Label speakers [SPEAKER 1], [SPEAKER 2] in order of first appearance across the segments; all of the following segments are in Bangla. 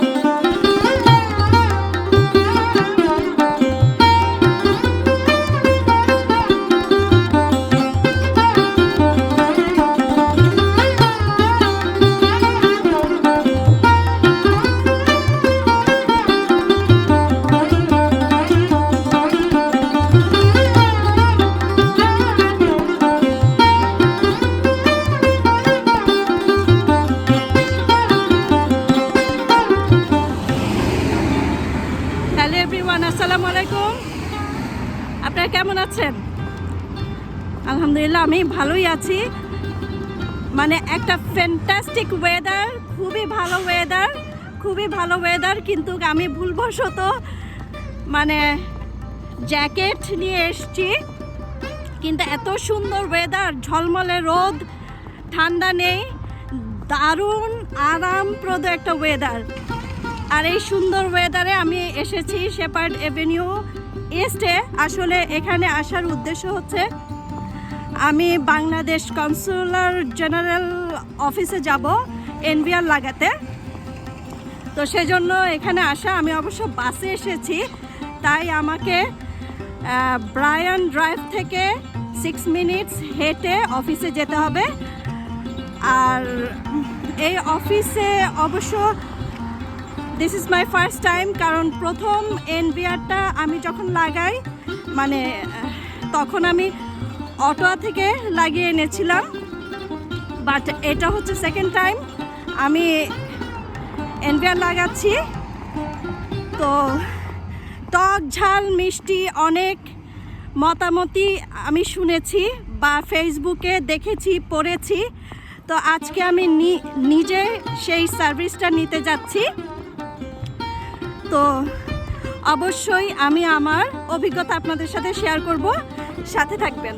[SPEAKER 1] thank you. আলাইকুম। আপনারা কেমন আছেন? আলহামদুলিল্লাহ, আমি ভালোই আছি। মানে একটা ফ্যান্টাস্টিক ওয়েদার খুবই ভালো ওয়েদার খুবই ভালো ওয়েদার কিন্তু আমি ভুলবশত মানে জ্যাকেট নিয়ে এসছি। কিন্তু এত সুন্দর ওয়েদার ঝলমলে রোদ, ঠান্ডা নেই, দারুণ, আরামপ্রদ একটা ওয়েদার আর এই সুন্দর ওয়েদারে আমি এসেছি শেপার্ড এভিনিউ ইস্টে আসলে এখানে আসার উদ্দেশ্য হচ্ছে, আমি বাংলাদেশ কনসুলার জেনারেল অফিসে যাব এনভিআর লাগাতে। তো সেজন্য এখানে আসা, আমি অবশ্য বাসে এসেছি, তাই আমাকে ব্রায়ান ড্রাইভ থেকে সিক্স মিনিটস হেঁটে অফিসে যেতে হবে। আর এই অফিসে অবশ্য this is my first time কারণ প্রথম এনবিআরটা আমি যখন লাগাই মানে তখন আমি অটোয়া থেকে লাগিয়ে এনেছিলাম বাট এটা হচ্ছে সেকেন্ড টাইম আমি এনবিআর লাগাচ্ছি। তো টক ঝাল, মিষ্টি অনেক মতামতি আমি শুনেছি বা ফেসবুকে দেখেছি, পড়েছি। তো আজকে আমি নিজে সেই সার্ভিসটা নিতে যাচ্ছি। তো অবশ্যই আমি আমার অভিজ্ঞতা আপনাদের সাথে শেয়ার করব। সাথে থাকবেন।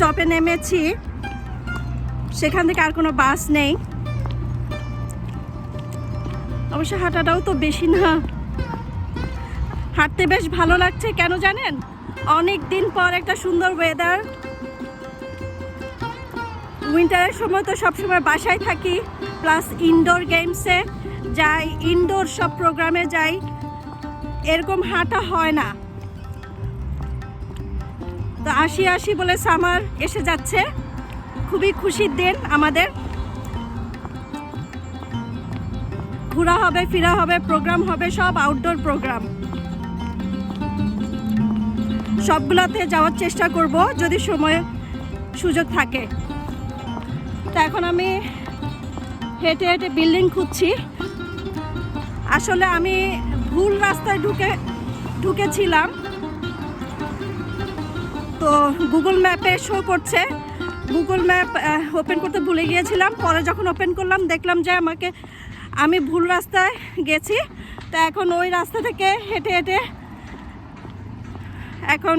[SPEAKER 1] স্টপে নেমেছি। সেখান থেকে আর কোনো বাস নেই। অবশ্য হাঁটাটাও তো বেশি না। হাঁটতে বেশ ভালো লাগছে, কেন জানেন? অনেক দিন পর একটা সুন্দর ওয়েদার উইন্টারের সময় তো সবসময় বাসায় থাকি প্লাস ইনডোর গেমসে যাই ইনডোর সব প্রোগ্রামে যাই, এরকম হাঁটা হয় না। তো আসি আসি বলে সামার এসে যাচ্ছে। খুবই খুশির দিন আমাদের। ঘোরা হবে, ফিরা হবে প্রোগ্রাম হবে, সব আউটডোর প্রোগ্রাম সবগুলোতে যাওয়ার চেষ্টা করব যদি সময়, সুযোগ থাকে। তো এখন আমি হেঁটে হেঁটে বিল্ডিং খুঁজছি। আসলে আমি ভুল রাস্তায় ঢুকে, ঢুকেছিলাম। তো গুগল ম্যাপে শো করছে। গুগল ম্যাপ ওপেন করতে ভুলে গিয়েছিলাম। পরে যখন ওপেন করলাম, দেখলাম যে আমাকে, আমি ভুল রাস্তায় গেছি। তা এখন ওই রাস্তা থেকে হেঁটে হেঁটে এখন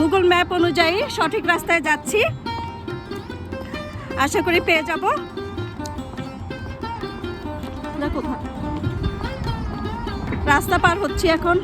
[SPEAKER 1] গুগল ম্যাপ অনুযায়ী সঠিক রাস্তায় যাচ্ছি। আশা করি পেয়ে যাব। রাস্তা পার হচ্ছি এখন।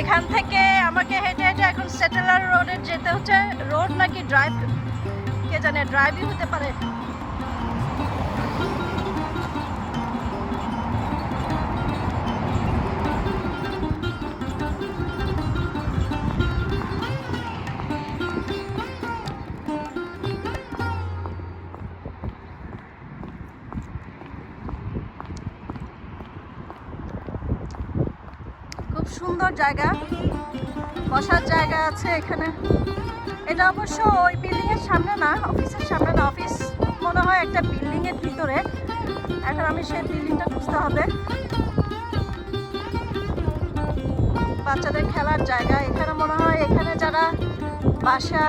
[SPEAKER 1] এখান থেকে আমাকে হেঁটে হেঁটে এখন সেটেলার রোডে যেতে হচ্ছে। রোড নাকি ড্রাইভ কে জানে ড্রাইভই হতে পারে। সুন্দর জায়গা। বসার জায়গা আছে এখানে। এটা অবশ্য ওই বিল্ডিং এর সামনে না অফিসের সামনে না। অফিস মনে হয় একটা বিল্ডিং এর ভিতরে। এখন আমি সেই বিল্ডিংটা খুঁজতে হবে। বাচ্চাদের খেলার জায়গা। এখানে মনে হয় এখানে যারা বাসা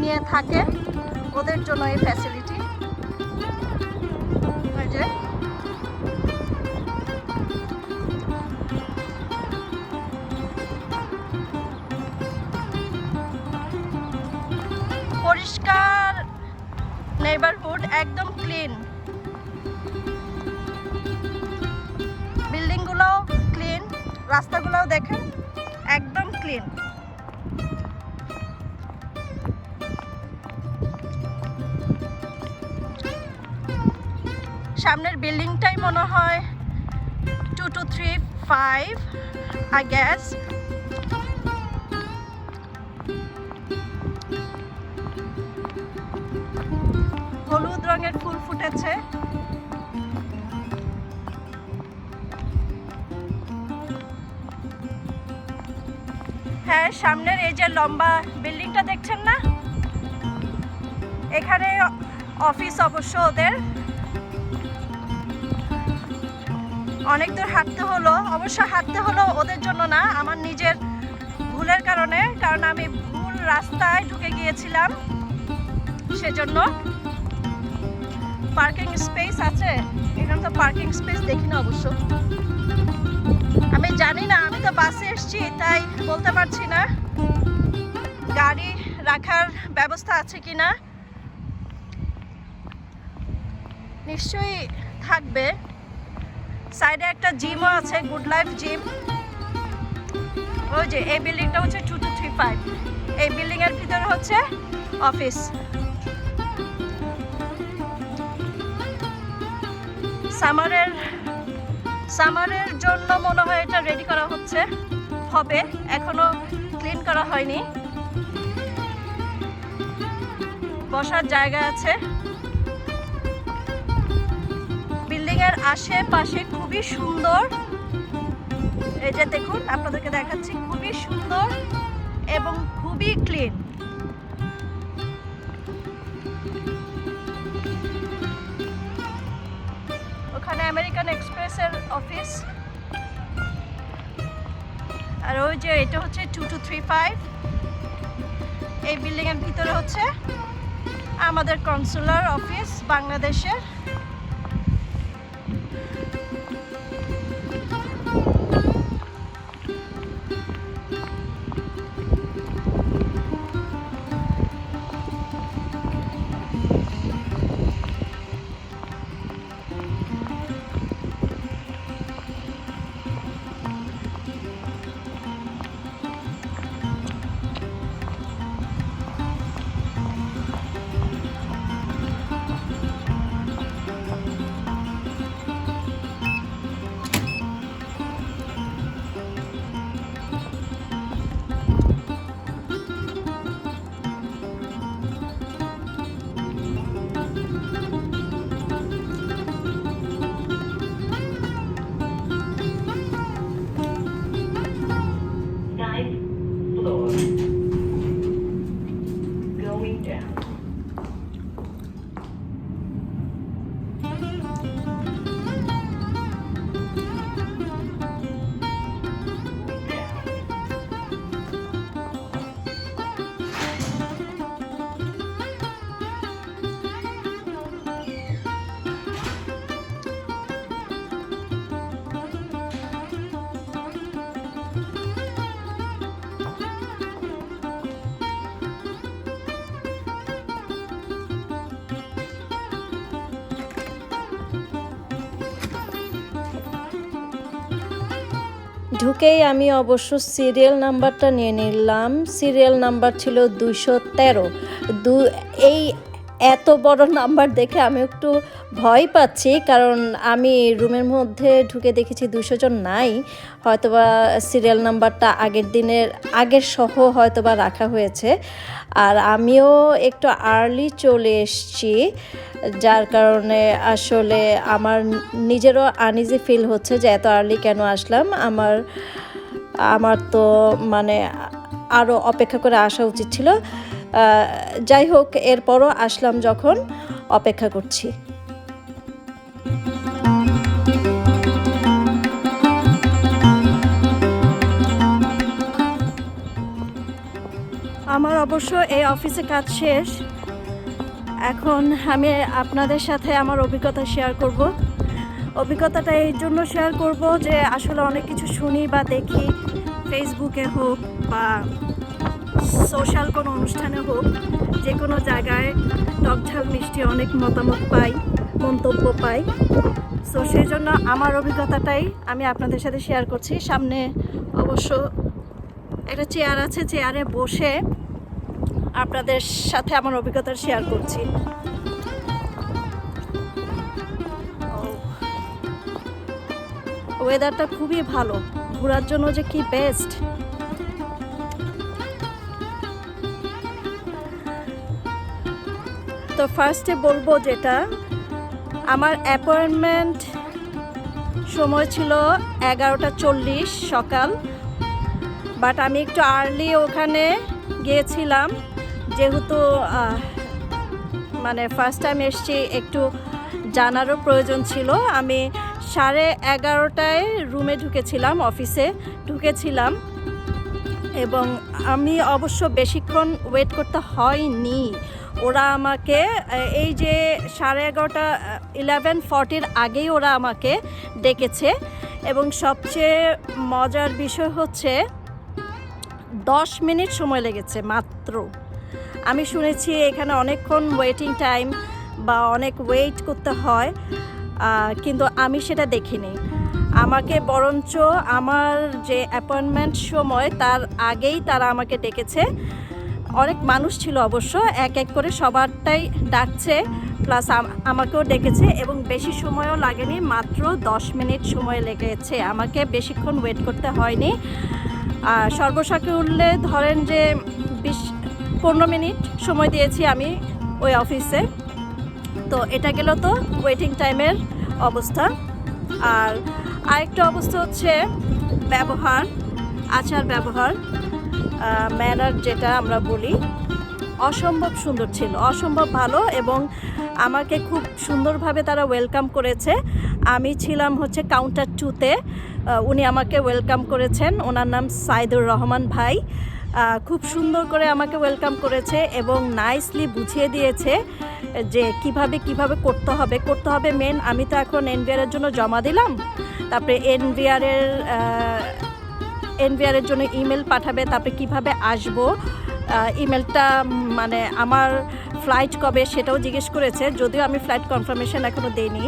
[SPEAKER 1] নিয়ে থাকে, ওদের জন্য এই ফ্যাসিলিটি পরিষ্কার। নেইবারহুড একদম ক্লিন বিল্ডিংগুলোও ক্লিন রাস্তাগুলোও দেখেন, একদম ক্লিন সামনের বিল্ডিংটাই মনে হয় two two three five I guess রঙের ফুল ফুটেছে। হ্যাঁ সামনের এই যে লম্বা বিল্ডিংটা দেখছেন না? এখানে অফিস অবশ্য ওদের। অনেক দূর হাঁটতে হলো। অবশ্য হাঁটতে হলো ওদের জন্য না, আমার নিজের ভুলের কারণে, কারণ আমি ভুল রাস্তায় ঢুকে গিয়েছিলাম সেজন্য। পার্কিং স্পেস আছে? এখানে তো পার্কিং স্পেস দেখি না অবশ্য। আমি জানি না, আমি তো বাসে এসেছি, তাই বলতে পারছি না। গাড়ি রাখার ব্যবস্থা আছে কি না? নিশ্চয়ই থাকবে। সাইডে একটা জিমও আছে গুড লাইফ জিম ওই যে, এই বিল্ডিংটা হচ্ছে টু টু থ্রি ফাইভ এই বিল্ডিংয়ের ভিতরে হচ্ছে অফিস সামারের সামারের জন্য মনে হয় এটা রেডি করা হচ্ছে। হবে, এখনও ক্লিন করা হয়নি। বসার জায়গা আছে। বিল্ডিং এর আশেপাশে খুবই সুন্দর। এই যে দেখুন, আপনাদেরকে দেখাচ্ছি, খুবই সুন্দর এবং খুবই ক্লিন আমেরিকান অফিস। আর ওই যে এটা হচ্ছে টু টু থ্রি ফাইভ এই বিল্ডিংয়ের ভিতরে হচ্ছে আমাদের কনসুলার অফিস বাংলাদেশের।
[SPEAKER 2] ঢুকেই আমি অবশ্য সিরিয়াল নাম্বারটা নিয়ে নিলাম। সিরিয়াল নাম্বার ছিল দুশো তেরো। দু এই এত বড় নাম্বার দেখে আমি একটু ভয় পাচ্ছি, কারণ আমি রুমের মধ্যে ঢুকে দেখেছি দুশো জন নাই। হয়তোবা সিরিয়াল নাম্বারটা আগের দিনের, আগের সহ হয়তোবা রাখা হয়েছে। আর আমিও একটু আর্লি চলে এসেছি, যার কারণে আসলে আমার নিজেরও আনইজি ফিল হচ্ছে যে এত আর্লি কেন আসলাম। আমার আমার তো মানে আরও অপেক্ষা করে আসা উচিত ছিল। যাই হোক, এরপরও আসলাম যখন অপেক্ষা করছি।
[SPEAKER 1] আমার অবশ্য এই অফিসে কাজ শেষ। এখন আমি আপনাদের সাথে আমার অভিজ্ঞতা শেয়ার করব। অভিজ্ঞতাটা এই জন্য শেয়ার করব যে আসলে অনেক কিছু শুনি বা দেখি ফেসবুকে হোক বা সোশ্যাল কোনো অনুষ্ঠানে হোক, যে কোনো জায়গায় টকঝাল মিষ্টি অনেক মতামত পাই, মন্তব্য পাই। সো সেই জন্য আমার অভিজ্ঞতাটাই আমি আপনাদের সাথে শেয়ার করছি। সামনে অবশ্য একটা চেয়ার আছে চেয়ারে বসে আপনাদের সাথে আমার অভিজ্ঞতা শেয়ার করছি। ওয়েদারটা খুবই ভালো। ঘোরার জন্য যে কি বেস্ট তো ফার্স্টে বলব যেটা, আমার অ্যাপয়েন্টমেন্ট সময় ছিল এগারোটা চল্লিশ সকাল বাট আমি একটু আর্লি ওখানে গিয়েছিলাম, যেহেতু মানে ফার্স্ট টাইম এসছি, একটু জানারও প্রয়োজন ছিল। আমি সাড়ে এগারোটায় রুমে ঢুকেছিলাম অফিসে ঢুকেছিলাম, এবং আমি অবশ্য বেশিক্ষণ ওয়েট করতে হয়নি। ওরা আমাকে এই যে সাড়ে এগারোটা ইলেভেন ফর্টির আগেই ওরা আমাকে ডেকেছে। এবং সবচেয়ে মজার বিষয় হচ্ছে, দশ মিনিট সময় লেগেছে মাত্র। আমি শুনেছি এখানে অনেকক্ষণ ওয়েটিং টাইম বা অনেক ওয়েট করতে হয় কিন্তু আমি সেটা দেখিনি। আমাকে বরঞ্চ আমার যে অ্যাপয়েন্টমেন্ট সময়, তার আগেই তারা আমাকে ডেকেছে। অনেক মানুষ ছিল অবশ্য, এক এক করে সবারটাই ডাকছে, প্লাস আমাকেও ডেকেছে এবং বেশি সময়ও লাগেনি, মাত্র দশ মিনিট সময় লেগেছে। আমাকে বেশিক্ষণ ওয়েট করতে হয়নি। আর সর্বসাকুল্যে ধরেন যে বিশ, পনেরো মিনিট সময় দিয়েছি আমি ওই অফিসে। তো এটা গেল তো ওয়েটিং টাইমের অবস্থা। আর আরেকটা অবস্থা হচ্ছে ব্যবহার, আচার ব্যবহার। ম্যানার যেটা আমরা বলি, অসম্ভব সুন্দর ছিল, অসম্ভব ভালো এবং আমাকে খুব সুন্দরভাবে তারা ওয়েলকাম করেছে। আমি ছিলাম হচ্ছে কাউন্টার টুতে উনি আমাকে ওয়েলকাম করেছেন, ওনার নাম সাইদুর রহমান ভাই। খুব সুন্দর করে আমাকে ওয়েলকাম করেছে এবং নাইসলি বুঝিয়ে দিয়েছে যে কীভাবে কীভাবে করতে হবে। করতে হবে মেন আমি তো এখন এনভিআরের জন্য জমা দিলাম, তারপরে এনভিআরের এনভিআরের জন্য ইমেল পাঠাবে, তারপরে কীভাবে আসব? ইমেলটা মানে আমার ফ্লাইট কবে সেটাও জিজ্ঞেস করেছে, যদিও আমি ফ্লাইট কনফার্মেশন এখনও দেইনি।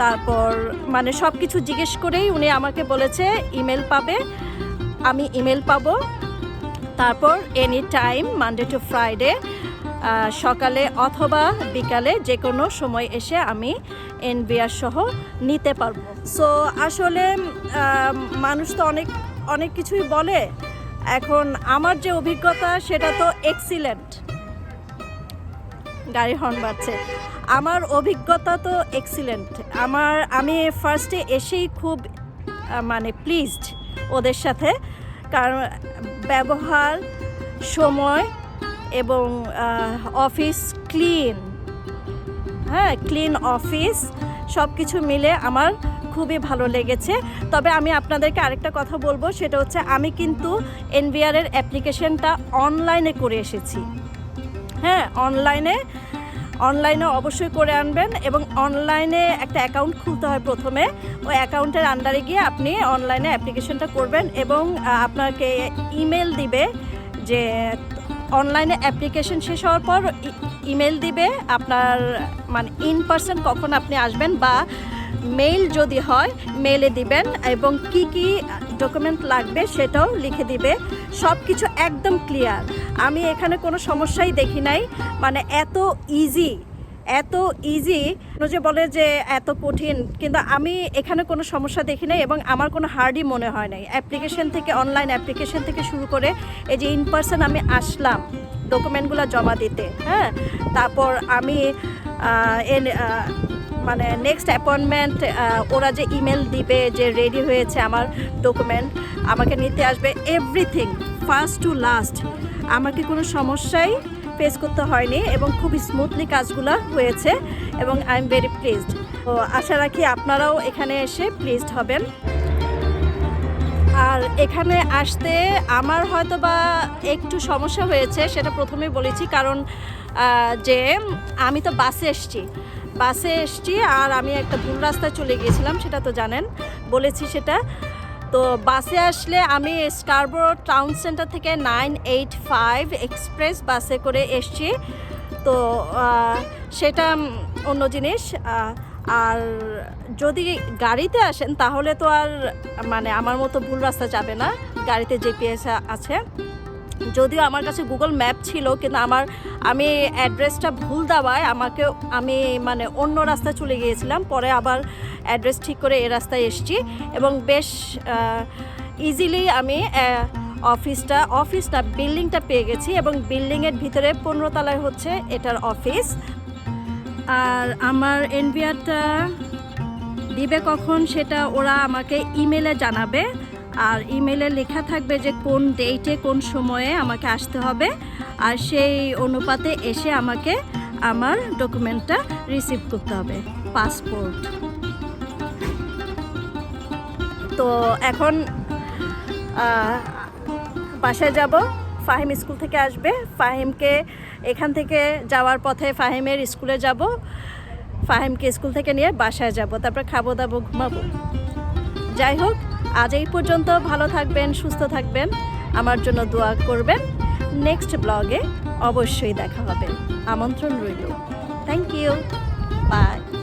[SPEAKER 1] তারপর মানে সব কিছু জিজ্ঞেস করেই উনি আমাকে বলেছে ইমেল পাবে, আমি ইমেল পাবো। তারপর any time Monday to Friday সকালে অথবা বিকালে যে কোনো সময় এসে আমি এনবিআর সহ নিতে পারব। সো আসলে মানুষ তো অনেক অনেক কিছুই বলে। এখন আমার যে অভিজ্ঞতা, সেটা তো এক্সিলেন্ট গাড়ি হর্ন বাড়ছে আমার অভিজ্ঞতা তো এক্সিলেন্ট আমার, আমি ফার্স্টে এসেই খুব মানে প্লিজড ওদের সাথে। কারণ ব্যবহার, সময় এবং অফিস ক্লিন হ্যাঁ ক্লিন অফিস সব কিছু মিলে আমার খুবই ভালো লেগেছে। তবে আমি আপনাদেরকে আরেকটা কথা বলব, সেটা হচ্ছে আমি কিন্তু এনভিআরের অ্যাপ্লিকেশনটা অনলাইনে করে এসেছি। হ্যাঁ অনলাইনে অনলাইনে অবশ্যই করে আনবেন এবং অনলাইনে একটা অ্যাকাউন্ট খুলতে হয় প্রথমে। ওই অ্যাকাউন্টের আন্ডারে গিয়ে আপনি অনলাইনে অ্যাপ্লিকেশনটা করবেন এবং আপনাকে ইমেল দিবে যে অনলাইনে অ্যাপ্লিকেশন শেষ হওয়ার পর ইমেল দিবে। আপনার মানে ইন পার্সন কখন আপনি আসবেন বা মেইল যদি হয় মেলে দিবেন এবং কি কি ডকুমেন্ট লাগবে সেটাও লিখে দিবে। সব কিছু একদম ক্লিয়ার আমি এখানে কোনো সমস্যাই দেখি নাই। মানে এত ইজি এত ইজি যে বলে যে এত কঠিন, কিন্তু আমি এখানে কোনো সমস্যা দেখি নাই এবং আমার কোনো হার্ডই মনে হয় নাই। অ্যাপ্লিকেশন থেকে অনলাইন অ্যাপ্লিকেশন থেকে শুরু করে এই যে ইন পার্সন আমি আসলাম ডকুমেন্টগুলো জমা দিতে হ্যাঁ? তারপর আমি মানে নেক্সট অ্যাপয়েন্টমেন্ট ওরা যে ইমেল দিবে, যে রেডি হয়েছে আমার ডকুমেন্ট আমাকে নিতে আসবে এভরিথিং ফার্স্ট টু লাস্ট আমাকে কোনো সমস্যাই ফেস করতে হয়নি এবং খুব স্মুথলি কাজগুলো হয়েছে এবং আই এম ভেরি প্লিজড তো আশা রাখি আপনারাও এখানে এসে প্লিজড হবেন। আর এখানে আসতে আমার হয়তো বা একটু সমস্যা হয়েছে, সেটা প্রথমেই বলেছি, কারণ যে আমি তো বাসে এসছি। বাসে এসছি আর আমি একটা ভুল রাস্তায় চলে গিয়েছিলাম, সেটা তো জানেন, বলেছি সেটা। তো বাসে আসলে আমি স্টারবো টাউন সেন্টার থেকে নাইন এইট ফাইভ এক্সপ্রেস বাসে করে এসছি। তো সেটা অন্য জিনিস আর যদি গাড়িতে আসেন তাহলে তো আর মানে আমার মতো ভুল রাস্তা যাবে না, গাড়িতে জিপিএস আছে। যদিও আমার কাছে গুগল ম্যাপ ছিল, কিন্তু আমার, আমি অ্যাড্রেসটা ভুল দেওয়ায় আমাকে, আমি মানে অন্য রাস্তায় চলে গিয়েছিলাম, পরে আবার অ্যাড্রেস ঠিক করে এ রাস্তায় এসেছি এবং বেশ ইজিলি আমি অফিসটা অফিসটা বিল্ডিংটা পেয়ে গেছি এবং বিল্ডিংয়ের ভিতরে পনেরো তলায় হচ্ছে এটার অফিস আর আমার এনভিআরটা দিবে কখন সেটা ওরা আমাকে ইমেলে জানাবে। আর ইমেলে লেখা থাকবে যে কোন ডেটে কোন সময়ে আমাকে আসতে হবে। আর সেই অনুপাতে এসে আমাকে আমার ডকুমেন্টটা রিসিভ করতে হবে পাসপোর্ট তো এখন বাসায় যাব। ফাহিম স্কুল থেকে আসবে। ফাহিমকে এখান থেকে যাওয়ার পথে ফাহিমের স্কুলে যাব। ফাহিমকে স্কুল থেকে নিয়ে বাসায় যাব। তারপরে খাব দাবো ঘুমাবো। যাই হোক আজ এই পর্যন্ত ভালো থাকবেন, সুস্থ থাকবেন। আমার জন্য দোয়া করবেন। নেক্সট ব্লগে অবশ্যই দেখা হবে। আমন্ত্রণ রইল। Thank you by